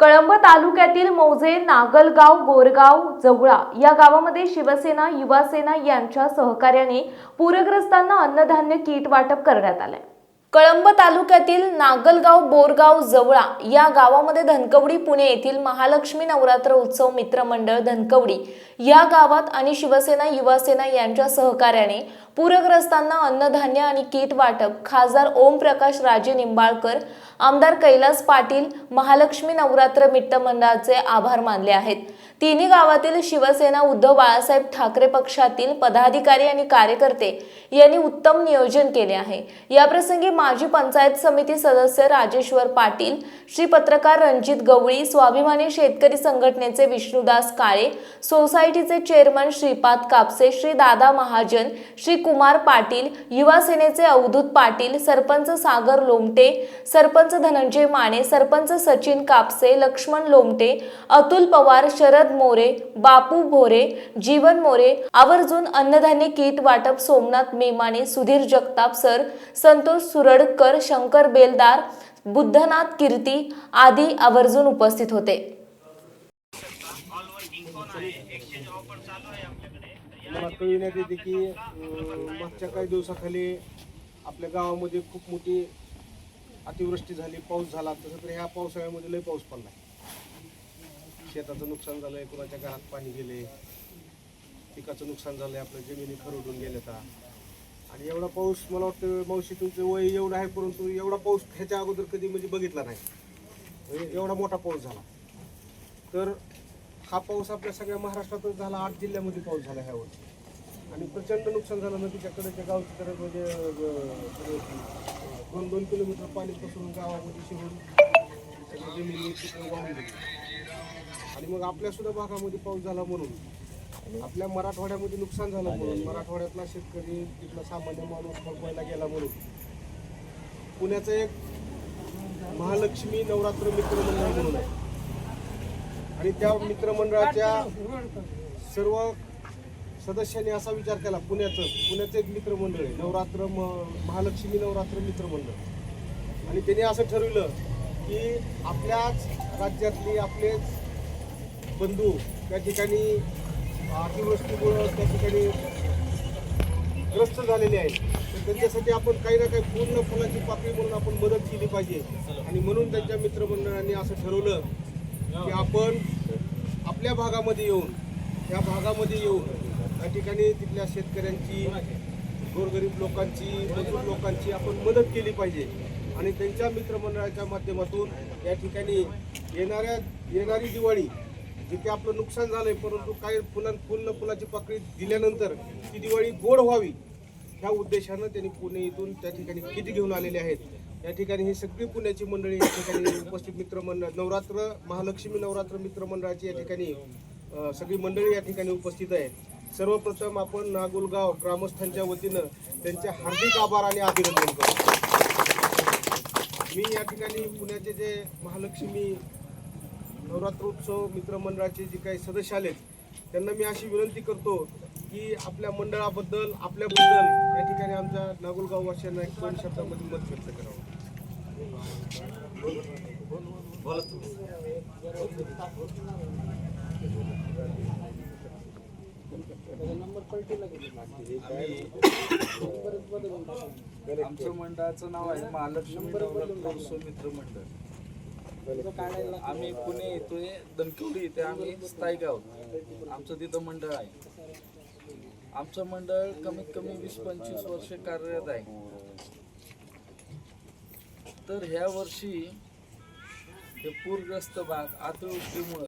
कळंब तालुक्यातील मौजे नागलगाव गोरगाव जवळा या गावामध्ये शिवसेना युवासेना यांच्या सहकार्याने पूरग्रस्तांना अन्नधान्य किट वाटप करण्यात आलंय. कळंब तालुक्यातील नागलगाव बोरगाव जवळा या गावामध्ये धनकवडी पुणे येथील महालक्ष्मी नवरात्र उत्सव मित्रमंडळ धनकवडी या गावात आणि शिवसेना युवासेना यांच्या सहकार्याने पूरग्रस्तांना अन्नधान्य आणि किट वाटप खासदार ओमप्रकाश राजे निंबाळकर आमदार कैलास पाटील महालक्ष्मी नवरात्र मित्रमंडळाचे आभार मानले आहेत. तिन्ही गावातील शिवसेना उद्धव बाळासाहेब ठाकरे पक्षातील पदाधिकारी आणि कार्यकर्ते यांनी उत्तम नियोजन केले आहे. याप्रसंगी माजी पंचायत समिती सदस्य राजेश्वर पाटील श्री पत्रकार रणजित गवळी स्वाभिमानी शेतकरी संघटनेचे विष्णुदास काळे सोसायटीचे चेअरमन श्रीपाद कापसे श्री दादा महाजन श्री कुमार पाटील युवा सेनेचे अवधूत पाटील सरपंच सागर लोमटे सरपंच धनंजय माने सरपंच सचिन कापसे लक्ष्मण लोमटे अतुल पवार शरद मोरे बापू भोरे जीवन मोरे आवर्जून अन्नधान्य किट वाटप सोमनाथ मेमाने सुधीर जगताप सर संतोष सुरडकर शंकर बेलदार बुद्धनाथ कीर्ती आदी आवर्जून उपस्थित होते. मला कळविण्यात येते की मागच्या काही दिवसाखाली आपल्या गावामध्ये खूप मोठी अतिवृष्टी झाली पाऊस झाला. तसं तर ह्या पावसाळ्यामध्ये लय पाऊस पडला. शेताचं नुकसान झालंय कुणाच्या घरात पाणी गेले पिकाचं नुकसान झालंय आपल्या जमिनी खरडून गेल्या तर आणि एवढा पाऊस मला वाटतं मावशी तुमचं वय एवढं आहे परंतु एवढा पाऊस ह्याच्या अगोदर कधी म्हणजे बघितला नाही. म्हणजे एवढा मोठा पाऊस झाला. तर हा पाऊस आपल्या सगळ्या महाराष्ट्रातच झाला आठ जिल्ह्यामध्ये पाऊस झाला ह्या वर्षी. आणि प्रचंड नुकसान झालं नदीच्या कडेच्या गावची तर म्हणजे दोन दोन किलोमीटर पाणी पसरून गावामध्ये शिरून जमिनी वाहून गेली. आणि मग आपल्या सुद्धा भागामध्ये पाऊस झाला म्हणून. आपल्या मराठवाड्यामध्ये नुकसान झालं म्हणून. मराठवाड्यातला शेतकरी तिथला सामान्य माणूस फळवायला गेला म्हणून. पुण्याचं एक महालक्ष्मी नवरात्र मित्र मंडळ म्हणून आहे. आणि त्या मित्रमंडळाच्या सर्व सदस्यांनी असा विचार केला पुण्याचं. पुण्याचं एक मित्रमंडळ आहे. नवरात्र म- महालक्ष्मी नवरात्र मित्रमंडळ. आणि त्यांनी असं ठरवलं की आपल्याच राज्यातली आपलेच बंधू त्या ठिकाणी अतिवृष्टीमुळं त्या ठिकाणी ग्रस्त झालेले आहेत. तर त्यांच्यासाठी आपण काही ना काही पूर्ण फुलाची पाकळी म्हणून आपण मदत केली पाहिजे. आणि म्हणून त्यांच्या मित्रमंडळांनी असं ठरवलं की आपण आपल्या भागामध्ये येऊन त्या भागामध्ये येऊन त्या ठिकाणी तिथल्या शेतकऱ्यांची गोरगरीब लोकांची मजूर लोकांची आपण मदत केली पाहिजे. आणि त्यांच्या मित्रमंडळाच्या माध्यमातून या ठिकाणी येणाऱ्या येणारी दिवाळी जिथे आपलं नुकसान झालंय परंतु काही फुलां फुल फुलाची पाकळी दिल्यानंतर ती दिवाळी गोड व्हावी ह्या उद्देशानं त्यांनी पुणे इथून त्या ठिकाणी किट घेऊन आलेले आहेत. या ठिकाणी ही सगळी पुण्याची मंडळी या ठिकाणी उपस्थित मित्रमंडळ नवरात्र महालक्ष्मी नवरात्र मित्रमंडळाची या ठिकाणी सगळी मंडळी या ठिकाणी उपस्थित आहे सर्वप्रथम आपण नागुलगाव ग्रामस्थांच्या वतीनं त्यांचे हार्दिक आभार आणि अभिनंदन करतो. मी या ठिकाणी पुण्याचे जे महालक्ष्मी नवरात्रोत्सव मित्रमंडळाचे जे काही सदस्य आलेत त्यांना मी अशी विनंती करतो की आपल्या मंडळाबद्दल आपल्याबद्दल या ठिकाणी आमच्या नागुलगाव वासियांना एक दोन शब्दामध्ये मत व्यक्त करावं. आमच्या मंडळाचं नाव आहे महालक्ष्मी मित्र मंडळ आम्ही पुणे येतोय दणकवडी इथे आम्ही स्थायिक आहोत आमचं तिथं मंडळ आहे. आमचं मंडळ कमीत कमी वीस पंचवीस वर्ष कार्यरत आहे. तर ह्या वर्षी हे पूरग्रस्त भाग अतिवृष्टीमुळं